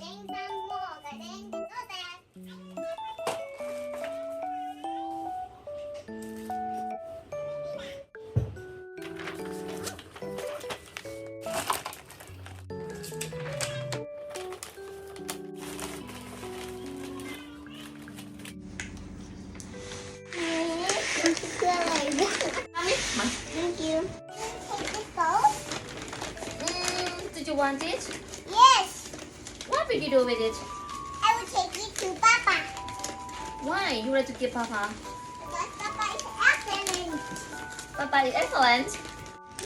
Thank you. Mm, did you want it what will you do with it I will take it to Papa. why you want to give papa Because Papa is excellent. papa is excellent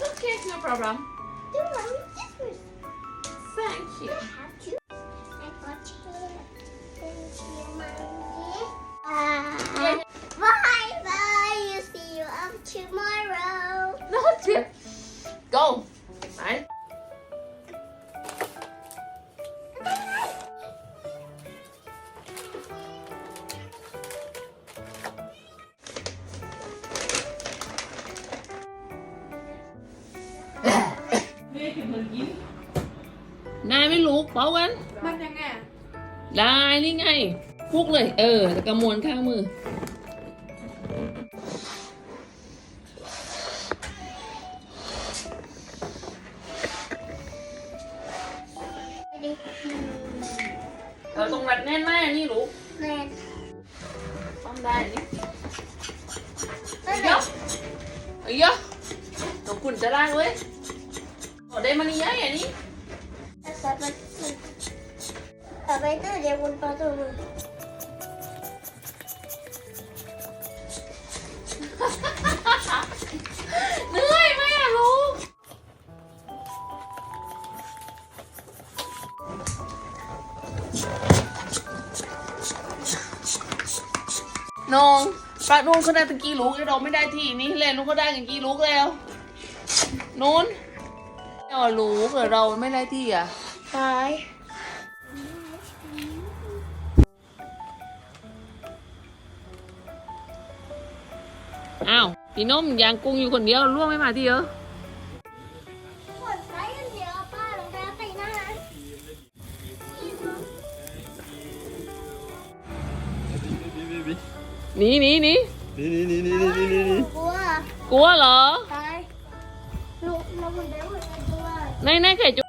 okay no problem Do you want this one? thank you ได้ไหม่ลูกเป่ากัน มันยังไงได้นี่ไงพุกเลย เออแล้วก็มวนข้างมือ เราต้องรัดแน่นมากนี่ลูก Man. ต้องได้นี่เยอะเยอะตองคุณจะได้เว้ย โอ้ได้มันนี่เยอะอย่างนี้ Apa itu dia pun patut. เหนื่อยไหมอะลูกน้องปลานูนเขาได้ตั้งกี่ลูกไอ้เราไม่ได้ที่นี่เล่นนูนก็ได้กันกี่ลูกแล้วนูน เอาลูกแต่เราไม่ได้ที่อะ Bye. อ้าวพี่น้มยางกุ้งอยู่คนเดียวล่วงไม่ ในในไข่จุ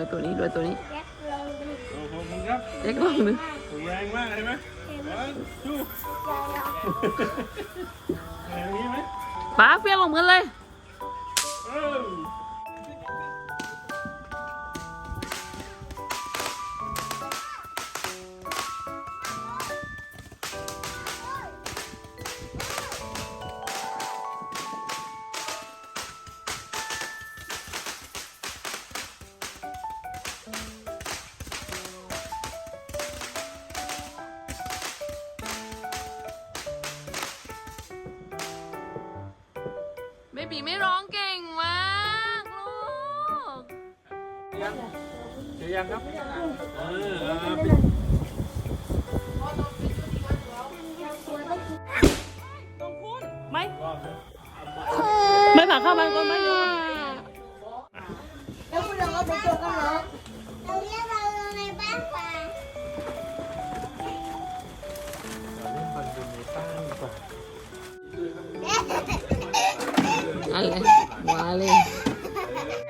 วยตัวนี้ด้วยตัวนี้แยกลงดูโอ้ขอบคุณครับเล็กลองดูแรงมากใช่ไหมวันจูยาวแรงนี้ไหมป้าเฟี้ยงลงเหมือนเลยเออ เบบีไม่ร้องเก่งมากลูกยังเดี๋ยวยังครับ เออ อะไรว้าเลย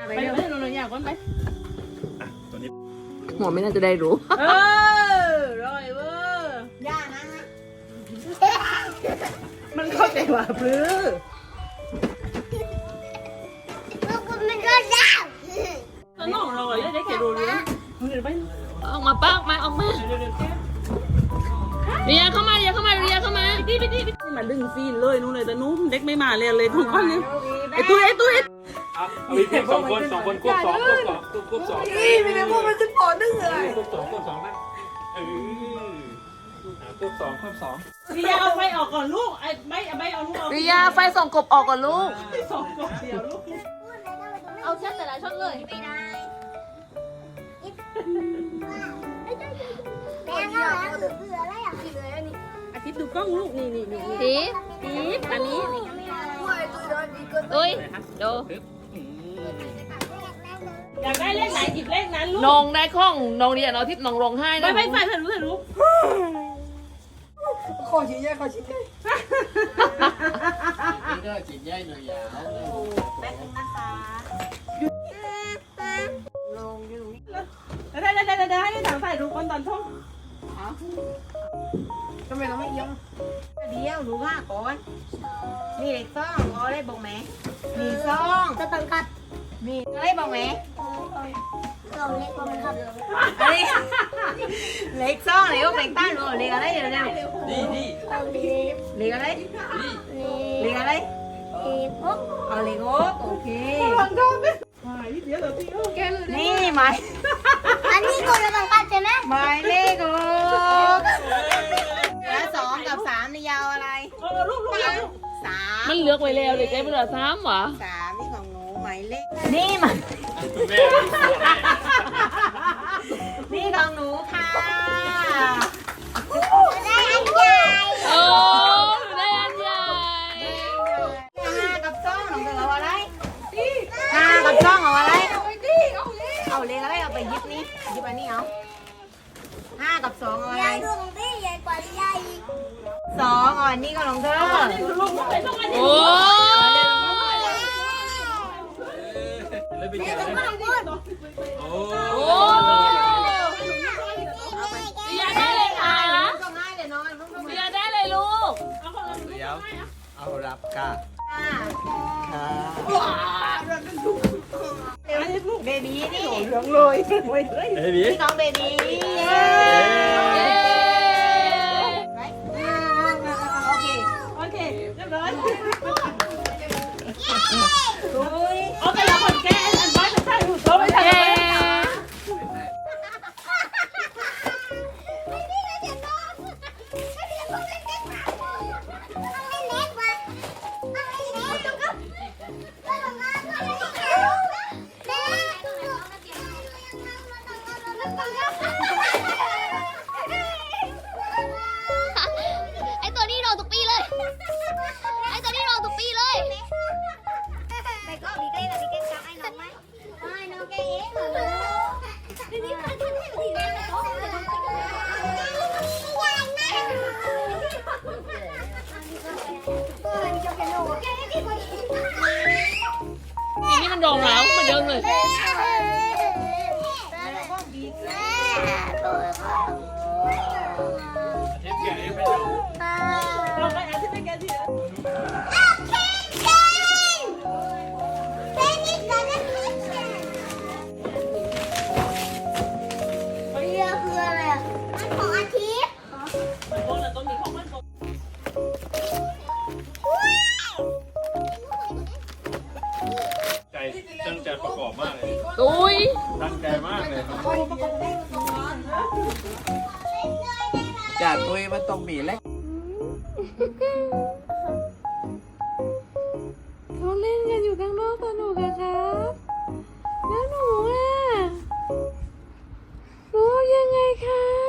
ไปเดี๋ยวไม่ต้องอยากก่อนไปอะตัวนี้หัวไม่น่าจะได้รู้ เออร่อยเวอร์ย่านะ มันเข้าใจว่าปลื้อพวกคุณมันก็ดาวตอนน้องเราเลยได้แค่ดูเรื่องมึงเดี๋ยวไปออกมาป้าออกมาออกมา เดี๋ยวเดี๋ยวแกเรียเข้ามาเรียเข้ามาเรียเข้ามาพี่พี่พี่พี่มาดึงฟีนเลยนู้นเลยแต่นู้นเด็กไม่มาเลยเลยทุกคนเลยไอ้ตุ้ยไอ้ตุ้ยเอาเอาอีกสองคนสองคนควบสองควบสองควบควบสองนี่มีแต่พวกมันขึ้นปอนึ่งเลยควบสองควบสองนะเออควบสองควบสองพี่ยาเอาไฟออกก่อนลูกไอ้ไม่ไม่เอาลูกเอาริยาไฟส่องกบออกก่อนลูกสองกดเดียวลูกเอาเชือกแต่ละช่องเลยไม่ได้ แม่ก็แล้วหรือเบื่ออะไรอะอาทิตย์ดูกล้องลูกนี่นี่นี่สีปี๊บอันนี้อุ้ยดูอยากได้เลขไหนหยิบเลขนั้นลูกน้องได้ข้องน้องเรียนเอาทิศน้องร้องไห้ไม่นะไม่ใส่ถ่ายรูปถ่ายรูปได้ได้ได้ได้ได้ให้ถังใส่รูปคนตอนท่อง ทำไมเราไม่เอียงเดียวหนูว่าก่อนนี่เด็กซ่องเอาได้บอกแม่มีซ่องจะต้องกัดมีอะไรบอกแม่กล่องเล็กกว่ามันครับอะไรเล็กซ่องเล็กเล็กต้านหนูเล็กอะไรเดี๋ยวเดี๋ยวนี่นี่กล่องเล็กเล็กอะไรเล็กเล็กอะไรเล็กปุ๊บเอาเล็กโอ๊กโอเคฟังชอบไหมหายเดี๋ยวเดี๋ยวพี่ลูกแกเลยนี่หมายอันนี้กูจะต้องกัดใช่ไหมหมายเลขโอ๊ มมันเลือกไว้แล้วเลยใจเป็นเหลือซ้ำหรอสามนี่ของหนูหมายเลขนี่หมายคุณแม่ นี่ของหนูค่ะ ของเธอลูกลูกไปต้องอันนี้โอ้แล้วเป็นไงโอ้โอ้ริยาได้เลยค่ะก็ง่ายเลยน้อยลูกริยาได้เลยลูก เดี๋ยวเอารับกาอันนี้ลูกเบบีนี่เหลืองเลยไว้เลยเฮ้ยบีนี่ของเบบี Ah! รองแล้วเหมือะเดิมเลยเทปใหญ่ไปดู เขาเล่นกันอยู่ข้างนอกสนุกอะครับแล้วหนูอะรู้ยังไงครับ